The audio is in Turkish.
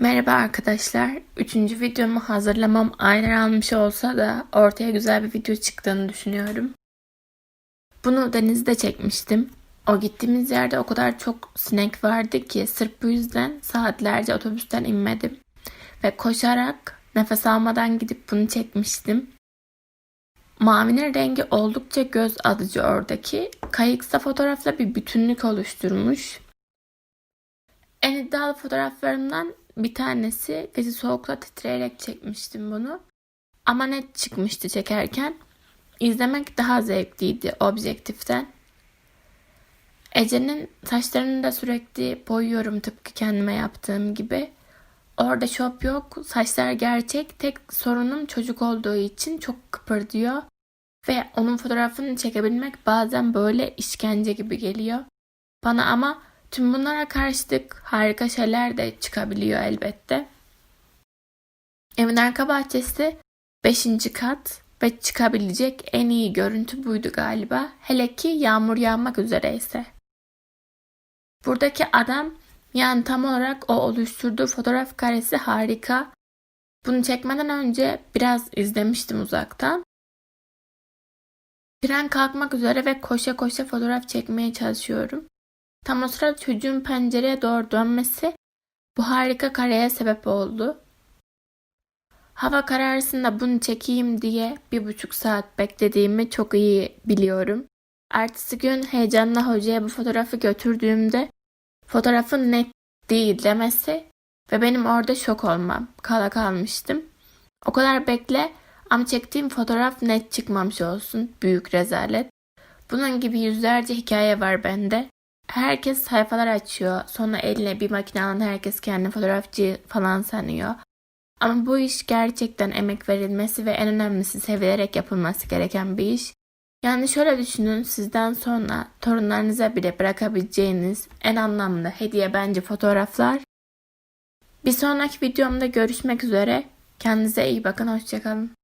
Merhaba arkadaşlar. Üçüncü videomu hazırlamam aynen almış olsa da ortaya güzel bir video çıktığını düşünüyorum. Bunu denizde çekmiştim. O gittiğimiz yerde o kadar çok sinek vardı ki sırf bu yüzden saatlerce otobüsten inmedim. Ve koşarak nefes almadan gidip bunu çekmiştim. Mavinin rengi oldukça göz alıcı oradaki. Kayıksa fotoğrafla bir bütünlük oluşturmuş. En iddialı fotoğraflarımdan bir tanesi gece soğukla titreyerek çekmiştim bunu. Ama net çıkmıştı çekerken. İzlemek daha zevkliydi objektiften. Ece'nin saçlarını da sürekli boyuyorum tıpkı kendime yaptığım gibi. Orada şop yok, saçlar gerçek. Tek sorunum çocuk olduğu için çok kıpırdıyor. Ve onun fotoğrafını çekebilmek bazen böyle işkence gibi geliyor. Bana ama Tüm bunlara karşılık harika şeyler de çıkabiliyor elbette. Evin arka bahçesi 5. kat ve çıkabilecek en iyi görüntü buydu galiba. Hele ki yağmur yağmak üzereyse. Buradaki adam yani tam olarak o oluşturduğu fotoğraf karesi harika. Bunu çekmeden önce biraz izlemiştim uzaktan. Tren kalkmak üzere ve koşa koşa fotoğraf çekmeye çalışıyorum. Tam o sırada çocuğun pencereye doğru dönmesi bu harika kareye sebep oldu. Hava kararsında bunu çekeyim diye bir buçuk saat beklediğimi çok iyi biliyorum. Ertesi gün heyecanla hocaya bu fotoğrafı götürdüğümde fotoğrafın net değil demesi ve benim orada şok olmam. Kala kalmıştım. O kadar bekle ama çektiğim fotoğraf net çıkmamış olsun. Büyük rezalet. Bunun gibi yüzlerce hikaye var bende herkes sayfalar açıyor. Sonra eline bir makine alan herkes kendi fotoğrafçı falan sanıyor. Ama bu iş gerçekten emek verilmesi ve en önemlisi sevilerek yapılması gereken bir iş. Yani şöyle düşünün sizden sonra torunlarınıza bile bırakabileceğiniz en anlamlı hediye bence fotoğraflar. Bir sonraki videomda görüşmek üzere. Kendinize iyi bakın. Hoşçakalın.